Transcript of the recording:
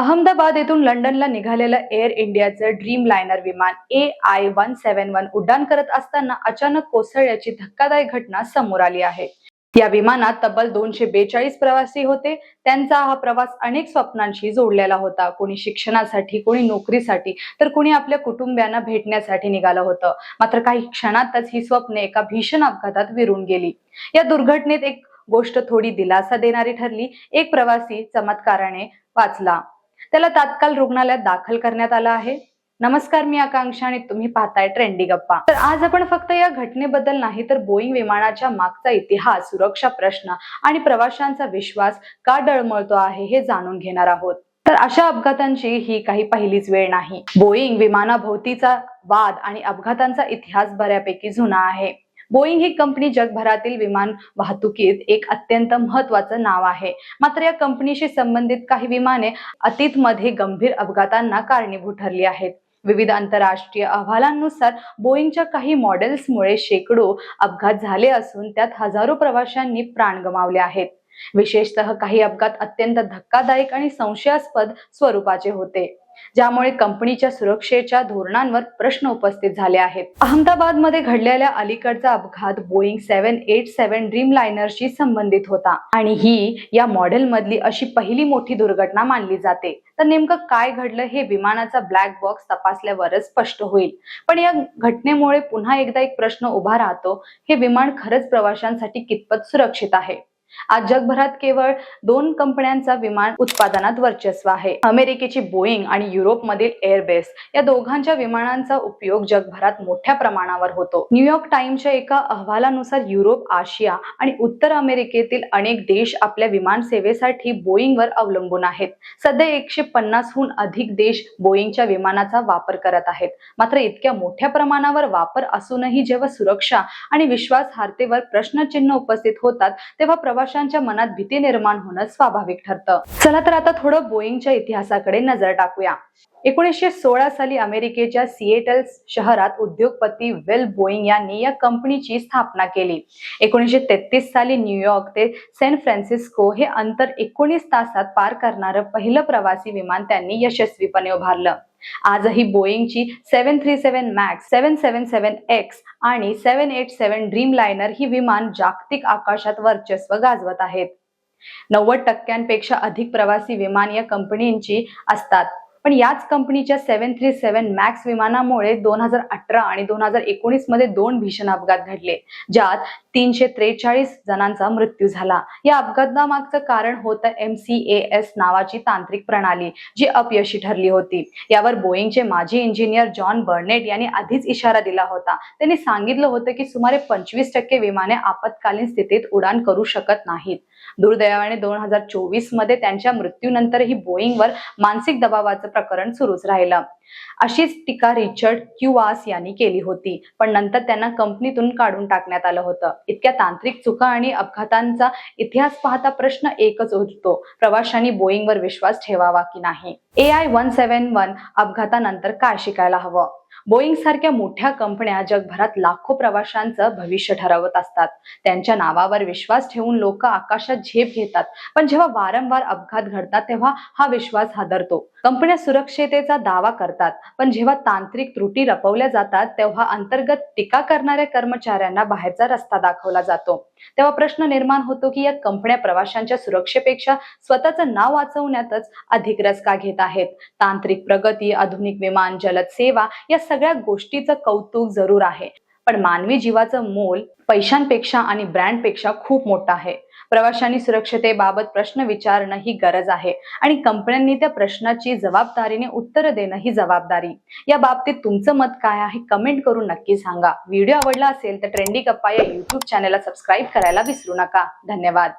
अहमदाबाद येथून लंडनला निघालेलं एअर इंडियाचं ड्रीम लायनर विमान A I one seven one उड्डाण करत असताना अचानक कोसळल्याची धक्कादायक घटना समोर आली आहे. या विमानात तब्बल दोनशे बेचाळीस प्रवासी होते. त्यांचा हा प्रवास अनेक स्वप्नांशी जोडलेला होता. कोणी शिक्षणासाठी कोणी नोकरीसाठी तर कोणी आपल्या कुटुंबियांना भेटण्यासाठी निघालं होतं. मात्र काही क्षणातच ही स्वप्ने एका भीषण अपघातात विरून गेली. या दुर्घटनेत एक गोष्ट थोडी दिलासा देणारी ठरली. एक प्रवासी चमत्काराने वाचला. त्याला तात्काळ रुग्णालयात दाखल करण्यात आलं आहे. नमस्कार मी आकांक्षा आणि तुम्ही पाहताय ट्रेंडी गप्पा. तर आज आपण फक्त या घटनेबद्दल नाही तर बोईंग विमानाच्या मागचा इतिहास सुरक्षा प्रश्न आणि प्रवाशांचा विश्वास का डळमळतो आहे हे जाणून घेणार आहोत. तर अशा अपघातांची ही काही पहिलीच वेळ नाही. बोईंग विमानाभोवतीचा वाद आणि अपघातांचा इतिहास बऱ्यापैकी जुना आहे. बोईंग ही कंपनी जगभरातील विमान वाहतुकीत एक अत्यंत महत्वाचं नाव आहे. मात्र या कंपनीशी संबंधित काही विमाने अतीतमध्ये गंभीर अपघातांना कारणीभूत ठरली आहेत. विविध आंतरराष्ट्रीय अहवालांनुसार बोईंगच्या काही मॉडेल्समुळे शेकडो अपघात झाले असून त्यात हजारो प्रवाशांनी प्राण गमावले आहेत. विशेषतः काही अपघात अत्यंत धक्कादायक आणि संशयास्पद स्वरूपाचे होते. ज्यामुळे कंपनीच्या सुरक्षेच्या धोरणांवर प्रश्न उपस्थित झाले आहेत. अहमदाबादमध्ये घडलेल्या अलीकडचा अपघात बोईंग सेव्हन एट सेव्हन ड्रीम लायनरशी संबंधित होता आणि ही या मॉडेल मधली अशी पहिली मोठी दुर्घटना मानली जाते. तर नेमकं काय घडलं हे विमानाचा ब्लॅक बॉक्स तपासल्यावरच स्पष्ट होईल. पण या घटनेमुळे पुन्हा एकदा एक प्रश्न उभा राहतो हे विमान खरंच प्रवाशांसाठी कितपत सुरक्षित आहे? आज जगभरात केवळ दोन कंपन्यांचा विमान उत्पादनात वर्चस्व आहे. अमेरिकेची बोईंग आणि युरोपमधील एअरबेस या दोघांच्या विमानांचा उपयोग जगभरात मोठ्या प्रमाणावर होतो. न्यूयॉर्क टाइम्सच्या एका अहवालानुसार युरोप आशिया आणि उत्तर अमेरिकेतील अनेक देश आपल्या विमान सेवेसाठी बोईंगवर अवलंबून आहेत. सध्या एकशे पन्नासहून अधिक देश बोईंगच्या विमानाचा वापर करत आहेत. मात्र इतक्या मोठ्या प्रमाणावर वापर असूनही जेव्हा सुरक्षा आणि विश्वासार्हतेवर प्रश्नचिन्ह उपस्थित होतात तेव्हा प्रवाशांच्या मनात भीती निर्माण होणं स्वाभाविक ठरतं. चला तर आता थोडं बोईंगच्या इतिहासाकडे नजर टाकूया. एकोणीसशे सोळा साली अमेरिकेच्या सिएटल शहरात उद्योगपती वेल बोईंग यांनी या कंपनीची स्थापना केली. एकोणीसशे तेहतीस साली न्यूयॉर्क ते सॅन फ्रान्सिस्को हे अंतर एकोणीस तासात पार करणारं पहिलं प्रवासी विमान त्यांनी यशस्वीपणे उभारलं. आजही बोईंगची seven three seven MAX seven seven seven X आणि seven eight seven dreamliner ही विमान जागतिक आकाशात वर्चस्व गाजवत आहेत. नव्वद टक्क्यांपेक्षा अधिक प्रवासी विमान या कंपनींची असतात. पण याच कंपनीच्या सेव्हन थ्री सेव्हन मॅक्स विमानामुळे दोन हजार अठरा आणि दोन हजार एकोणीसमध्ये दोन भीषण अपघात घडले ज्यात तीनशे त्रेचाळीस जणांचा मृत्यू झाला. या अपघातामागचं कारण होतं एम सी ए एस नावाची तांत्रिक प्रणाली जी अपयशी ठरली होती. यावर बोईंगचे माजी इंजिनियर जॉन बर्नेट यांनी आधीच इशारा दिला होता. त्यांनी सांगितलं होतं की सुमारे पंचवीस टक्के विमाने आपत्कालीन स्थितीत उडान करू शकत नाहीत. दुर्दैवाने दोन हजार चोवीसमध्ये त्यांच्या मृत्यूनंतरही बोईंगवर मानसिक दबावाचं प्रकरण सुरूच राहिलं. अशीच टीका रिचर्ड क्युआस यांनी केली होती. पण नंतर त्यांना कंपनीतून काढून टाकण्यात आलं होतं. इतक्या तांत्रिक चुका आणि अपघातांचा इतिहास पाहता प्रश्न एकच उरतो प्रवाशांनी बोईंगवर विश्वास ठेवावा की नाही? A I one seven one अपघातानंतर काय शिकायला हवं? बोईंग सारख्या मोठ्या कंपन्या जगभरात लाखो प्रवाशांचं भविष्य ठरवत असतात. त्यांच्या नावावर विश्वास ठेवून लोक आकाशात झेप घेतात. पण जेव्हा वारंवार अपघात घडतात तेव्हा हा विश्वास हादरतो. कंपन्या सुरक्षितेचा दावा करतात पण जेव्हा तांत्रिक त्रुटी लपवल्या जातात तेव्हा अंतर्गत टीका करणाऱ्या कर्मचाऱ्यांना बाहेरचा रस्ता दाखवला जातो. तेव्हा प्रश्न निर्माण होतो की या कंपन्या प्रवाशांच्या सुरक्षेपेक्षा स्वतःचं नाव वाचवण्यातच अधिक रस का घेत आहेत? तांत्रिक प्रगती आधुनिक विमान जलद सेवा या सगळ्या गोष्टीचं कौतुक जरूर आहे. पण मानवी जीवाचं मोल पैशांपेक्षा आणि ब्रँडपेक्षा खूप मोठं आहे. प्रवाशांनी सुरक्षतेबाबत प्रश्न विचारणं ही गरज आहे. आणि कंपन्यांनी त्या प्रश्नाची जबाबदारीने उत्तर देणं ही जबाबदारी. या बाबतीत तुमचं मत काय आहे कमेंट करून नक्की सांगा. व्हिडिओ आवडला असेल तर ट्रेंडी कप्पा या युट्यूब चॅनलला सबस्क्राईब करायला विसरू नका. धन्यवाद.